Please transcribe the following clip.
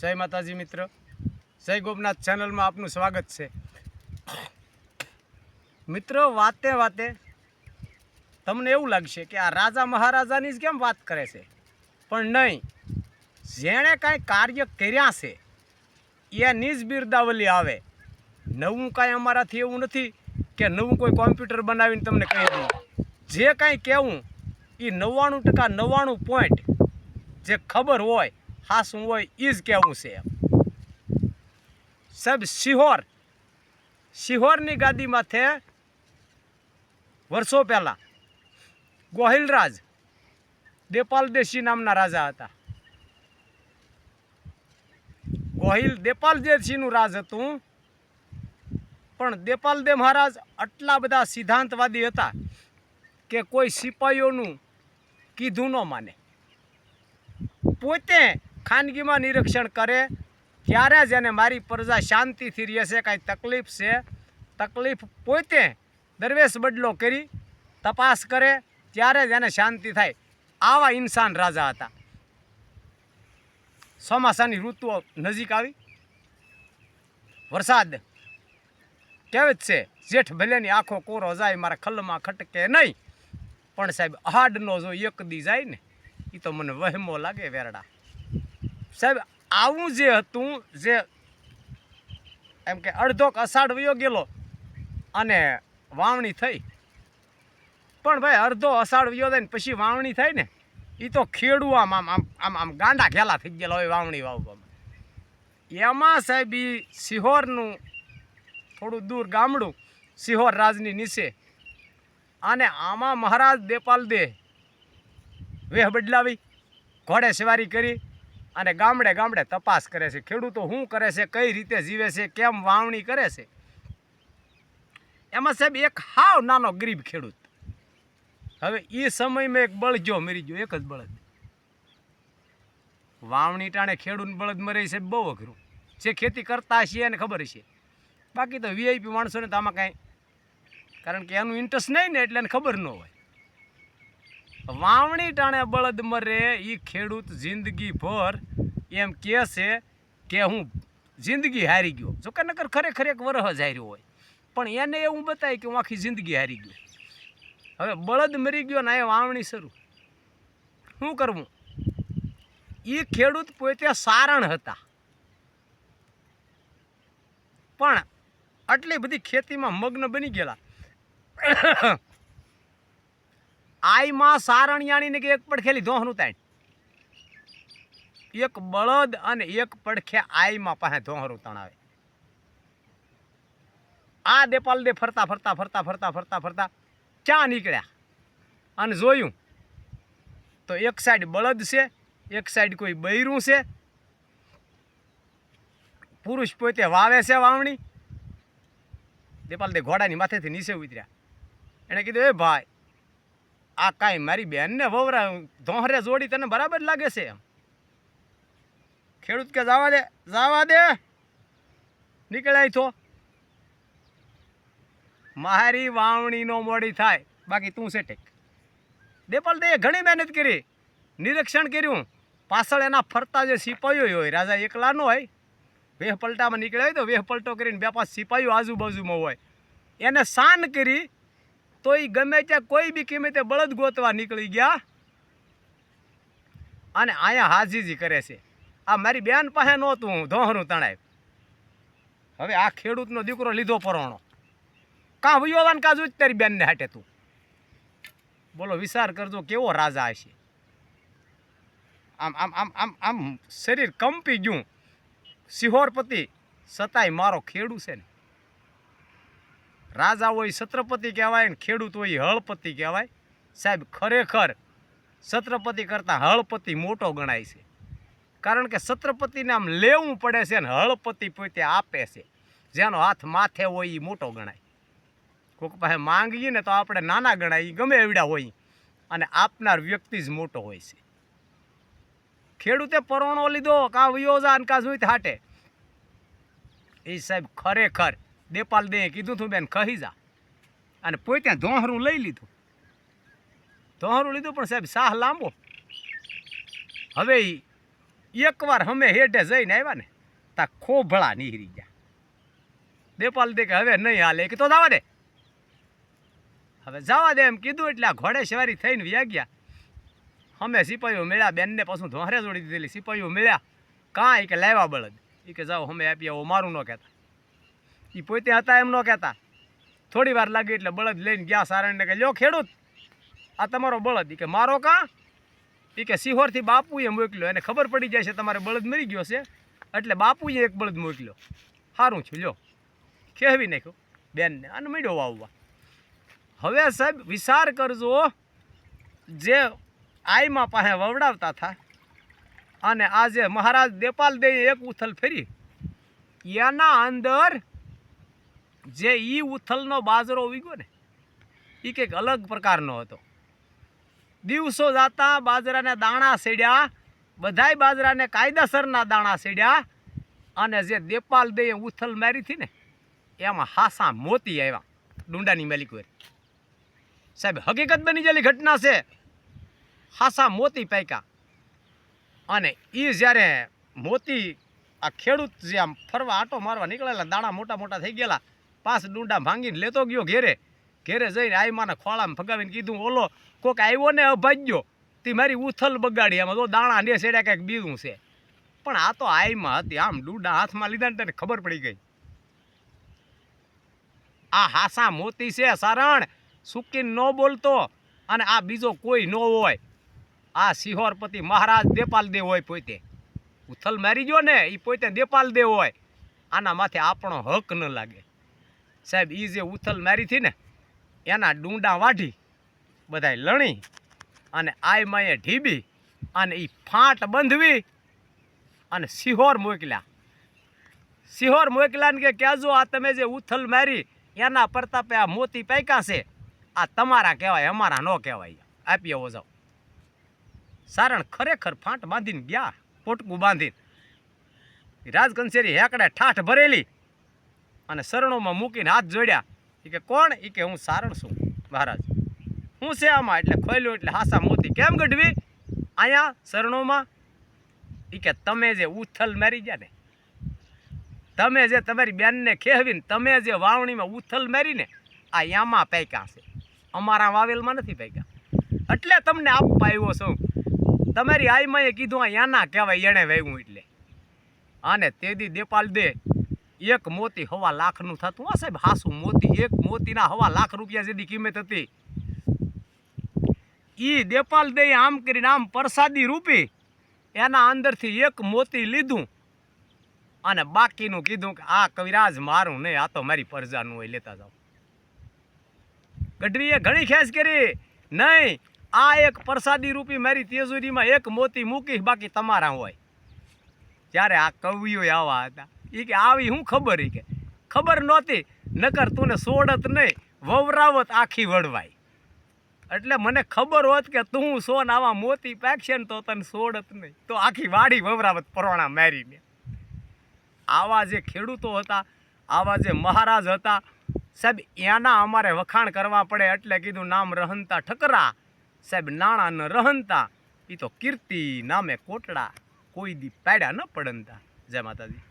જય માતાજી મિત્ર. જય ગોપનાથ ચેનલમાં આપનું સ્વાગત છે. મિત્રો, વાતે વાતે તમને એવું લાગશે કે આ રાજા મહારાજાની જ કેમ વાત કરે છે? પણ નહીં. જેણે કાંઈ કાર્ય કર્યા છે એની જ બિરદાવલી આવે. નવું કાંઈ અમારાથી એવું નથી કે નવું કોઈ કોમ્પ્યુટર બનાવીને તમને કહી દઉં. જે કાંઈ કહેવું, એ નવ્વાણું ટકા નવ્વાણું પોઈન્ટ જે ખબર હોય હાસું હોય એ જ કહેવું છે. સાહેબ સિહોર સિહોરની ગાદી માથે વર્ષો પહેલાં ગોહિલરાજ દેપાલ દેશી નામના રાજા હતા. ગોહિલ દેપાલ દેશીનું રાજ હતું. પણ દેપાલદે મહારાજ આટલા બધા સિદ્ધાંતવાદી હતા કે કોઈ સિપાહીઓનું કીધું ન માને. પોતે ખાનગીમાં નિરીક્ષણ કરે, ત્યારે જ એને મારી પ્રજા શાંતિથી રહેશે, કાંઈ તકલીફ છે. તકલીફ પોતે દરવેશ બદલો કરી, તપાસ કરે, ત્યારે જ એને શાંતિ થાય. આવા ઇન્સાન રાજા હતા. ચોમાસાની ઋતુઓ નજીક આવી. વરસાદ કહેવત છે. જેઠ ભલેની આંખો કોરો જાય, મારા ખલમાં ખટકે નહીં. પણ સાહેબ, હાડનો જો એક દી જાય ને એ તો મને વહેમો લાગે વેરડા. સાહેબ, આવું જે હતું, જે એમ કે અડધોક અષાઢ વયો ગયેલો અને વાવણી થઈ. પણ ભાઈ, અડધો અષાઢ વયો થાય ને પછી વાવણી થાય ને એ તો ખેડૂ આમ આમ આમ આમ આમ ગાંડા ઘેલા થઈ ગયેલા હોય વાવણી વાવવામાં. એમાં સાહેબ એ સિહોરનું થોડું દૂર ગામડું, સિહોર રાજની નીચે. અને આમાં મહારાજ દેપાલ દે વેહ બદલાવી, ઘોડે સવારી કરી અને ગામડે ગામડે તપાસ કરે છે, ખેડૂતો શું કરે છે, કઈ રીતે જીવે છે, કેમ વાવણી કરે છે. એમાં સાહેબ એક હાવ નાનો ગરીબ ખેડૂત. હવે એ સમયમાં એક બળજો મરી ગયો, એક જ બળદ. વાવણી ટાણે ખેડૂત બળદ મરે છે, બહુ અઘરું. જે ખેતી કરતા હશે એને ખબર હશે બાકી તો વીઆઈપી માણસોને તો આમાં કાંઈ કારણ કે એનું ઇન્ટરેસ્ટ નહીં ને એટલે એને ખબર ન હોય. વાવણી ટાણે બળદ મરે એ ખેડૂત જિંદગી ભર એમ કહે છે કે હું જિંદગી હારી ગયો. જો કે નકર ખરેખર એક વરહ જ હાર્યો હોય. પણ એને એવું બતાય કે હું આખી જિંદગી હારી ગયો. હવે બળદ મરી ગયો ને એ વાવણી શરૂ. શું કરવું? એ ખેડૂત પોતે સારણ હતા. પણ આટલી બધી ખેતીમાં મગ્ન બની ગયેલા. આઈમાં સારણિયાણીને કે એક પડખેલી ધોહનું તાણ. એક બળદ અને એક પડખે આઈમાં પાસે ધોહરું તણાવે આ દેપાલ દે ફરતા ફરતા ફરતા ફરતા ફરતા ફરતા ક્યાં નીકળ્યા. અને જોયું, તો એક સાઈડ બળદ છે, એક સાઈડ કોઈ બૈરું છે. પુરુષ પોતે વાવે છે વાવણી. દેપાલ દે ઘોડાની માથેથી નીચે ઉતર્યા. એણે કીધું, એ ભાઈ આ કાંઈ મારી બેનને વવરા ધોહરે જોડી તને બરાબર લાગે છે? એમ ખેડૂત કે જવા દે જવા દે. નીકળાય તો મારી વાવણીનો મોડી થાય. બાકી તું છે ટેક દેપાલ દે, ઘણી મહેનત કરી. નિરીક્ષણ કર્યું. પાછળ એના ફરતા જે સિપાહીઓ હોય, રાજા એકલાનો હોય વેહ પલટામાં નીકળ્યા હોય તો વેહ પલટો કરીને બે પાંચ સિપાહીઓ આજુબાજુમાં હોય. એને શાન કરી તો એ ગમે ત્યાં કોઈ બી કિંમતે બળદ ગોતવા નીકળી ગયા. અને અહીંયા હાજીજી કરે છે. આ મારી બેન પાસે નહોતું હું ધોહરું તણાય. હવે આ ખેડૂતનો દીકરો લીધો પરોણો. કાં વયોવાન કાજુ જ તારી બેનને હાટે તું? બોલો, વિચાર કરજો, કેવો રાજા હશે? આમ આમ આમ આમ આમ શરીર કંપી ગયું. સિહોરપતિ, સતાય મારો ખેડૂ છે ને. રાજા હોય, છત્રપતિ કહેવાય ને ખેડૂત હોય હળપતિ કહેવાય. સાહેબ, ખરેખર છત્રપતિ કરતાં હળપતિ મોટો ગણાય છે. કારણ કે છત્રપતિને આમ લેવું પડે છે અને હળપતિ પોતે આપે છે. જેનો હાથ માથે હોય એ મોટો ગણાય. કોઈક પાસે માંગીએ ને તો આપણે નાના ગણાય ગમે એવડા હોય. અને આપનાર વ્યક્તિ જ મોટો હોય છે. ખેડૂતે પરોણો લીધો, કાં વયોજાન, કાં જોઈ હાટે. એ સાહેબ, ખરેખર દેપાલ દે કીધું તું બેન કહી જા. અને પોતે ધોહરું લઈ લીધું. ધોહરું લીધું, પણ સાહેબ, સાહ લાંબો. હવે એકવાર અમે હેઠે જઈને આવ્યા ને, તા ખોભળા નીહરી ગયા. દેપાલ દે કે, હવે નહીં હાલે. કે, તો જવા દે. હવે જવા દે એમ કીધું, એટલે આ ઘોડે સવારી થઈને વ્યા ગયા. અમે સિપાહીઓ મળ્યા, બેનને પાછું ધોહરે જોડી દીધેલી. સિપાહીઓ મળ્યા કાં એ કે લાવ્યા બળદ. એ કે, જાઓ, અમે આપીએ મારું ન કહેતા. એ પોતે હતા એમ ન કહેતા. થોડી વાર લાગી એટલે બળદ લઈને ગયા સારણને કે, લ્યો ખેડૂત, આ તમારો બળદ. એ કે, મારો કાં? એ કે સિહોરથી બાપુએ મોકલ્યો. એને ખબર પડી જાય છે તમારે બળદ મરી ગયો છે, એટલે બાપુએ એક બળદ મોકલ્યો. સારું છું, લ્યો. કહેવી નાખ્યો બેનને અને મળ્યો વાવવા હવે સાહેબ, વિચાર કરજો, જે આઈમાં પાસે વવડાવતા હતા, અને આજે મહારાજ દેપાલ દે એક ઉથલ ફેરી એના અંદર જે ઈ ઉથલનો બાજરો ઉગ્યો ને એ કંઈક અલગ પ્રકારનો હતો. દિવસો જાતા બાજરાના દાણા સેડ્યા, બધાય બાજરાને કાયદેસરના દાણા સેડ્યા, અને જે દેપાલ દે ઉથલ મારી હતી ને, એમાં હાસા મોતી આવ્યા, ડુંડાની મેલિકોર સાહેબ, હકીકત બની ગયેલી ઘટના છે. હાસા મોતી પાક્યા. અને એ જ્યારે મોતી આ ખેડૂત જે આમ ફરવા આટો મારવા નીકળેલા, દાણા મોટા મોટા થઈ ગયેલા પાંચ ડુંડા ભાંગીને લેતો ગયો ઘેરે. ઘેરે જઈને આઈ માના ખોળામાં ફગાવીને કીધું, ઓલો, કોક આવ્યો ને અભાજ્યો તે મારી ઉથલ બગાડી. આમાં તો દાણા ને સેડ્યા કંઈક બીજું છે. પણ આ તો આઈમાં હતી. આમ ડુંડા હાથમાં લીધા ને તને ખબર પડી ગઈ. આ હાસા મોતી છે સારણ. સુકીન ન બોલતો અને આ બીજો કોઈ ન હોય. આ સિહોરપતિ મહારાજ દેપાલ દેવ હોય પોતે. ઉથલ મારી ગયો ને એ પોતે દેપાલ દેવ હોય. આના માથે આપણો હક ન લાગે. સાહેબ એ જે ઉથલ મારી હતી ને, એના ડુંડા વાઢી, બધાય લણી અને આય માએ ઢીબી અને એ ફાંટ બંધવી અને સિહોર મોકલ્યા. સિહોર મોકલ્યા ને કે કહેજો, આ તમે જે ઉથલ મારી, એના પ્રતાપે આ મોતી પાક્યા છે. આ તમારા કહેવાય, અમારા ન કહેવાય. આપી આવો જાઓ સારણ ખરેખર ફાંટ બાંધીને ગયા, પોટકું બાંધીને. રાજકંસેરી હેકડે ઠાઠ ભરેલી અને શરણોમાં મૂકીને હાથ જોડ્યા. એ કે, કોણ? એ કે, હું સારણ છું, મહારાજ. હું છે આમાં? એટલે ખોલ્યું એટલે હાસા મોતી, કેમ ગઢવી? અહીંયા શરણોમાં? એ કે, તમે જે ઉથલ મારી ગયા ને, તમે જે તમારી બેનને ખેહવીને, તમે જે વાવણીમાં ઉથલ મારીને આ યામાં પાક્યા છે. અમારા વાવેલમાં નથી પાક્યા. એટલે તમને આપવા આવ્યો છું. તમારી આઈમાએ કીધું, આ યાના કહેવાય, એણે વહેવું એટલે. આને તેદી દેપાલ દે એક મોતી હવા લાખનું થતું. હા સાહેબ, હાસું મોતી, એક મોતીના હવા લાખ રૂપિયા જેની કિંમત હતી. ઈ દેપાલ દઈ આમ કરીને આમ પ્રસાદી રૂપી એના અંદરથી એક મોતી લીધું. અને બાકીનું કીધું કે, આ કવિરાજ મારું નહીં, આ તો મારી પરજાનું હોય, લેતા જાઓ. ગઢવીએ ઘણી ખેંચ કરી. નહીં, આ એક પ્રસાદી રૂપી મારી તેજુરીમાં એક મોતી મૂકી બાકી તમારા હોય. ત્યારે આ કવિઓ આવા હતા એ કે આવી હું ખબર એ કે? ખબર નહોતી, નકર તું સોડત નહીં, વવરાવત આખી વળવાય. એટલે મને ખબર હોત કે તું સોન આવા મોતી પાકશે ને તો તને સોડત નહીં. તો આખી વાડી વવરાવત પરોણા મારીને આવા જે ખેડૂતો હતા, આવા જે મહારાજ હતા, સાહેબ, એના અમારે વખાણ કરવા પડે એટલે કીધું નામ રહનતા ઠકરા. સાહેબ, નાણાં ન રહનતા એ તો કીર્તિ નામે કોટડા. કોઈ દી પાડ્યા ન પડનતા જય માતાજી.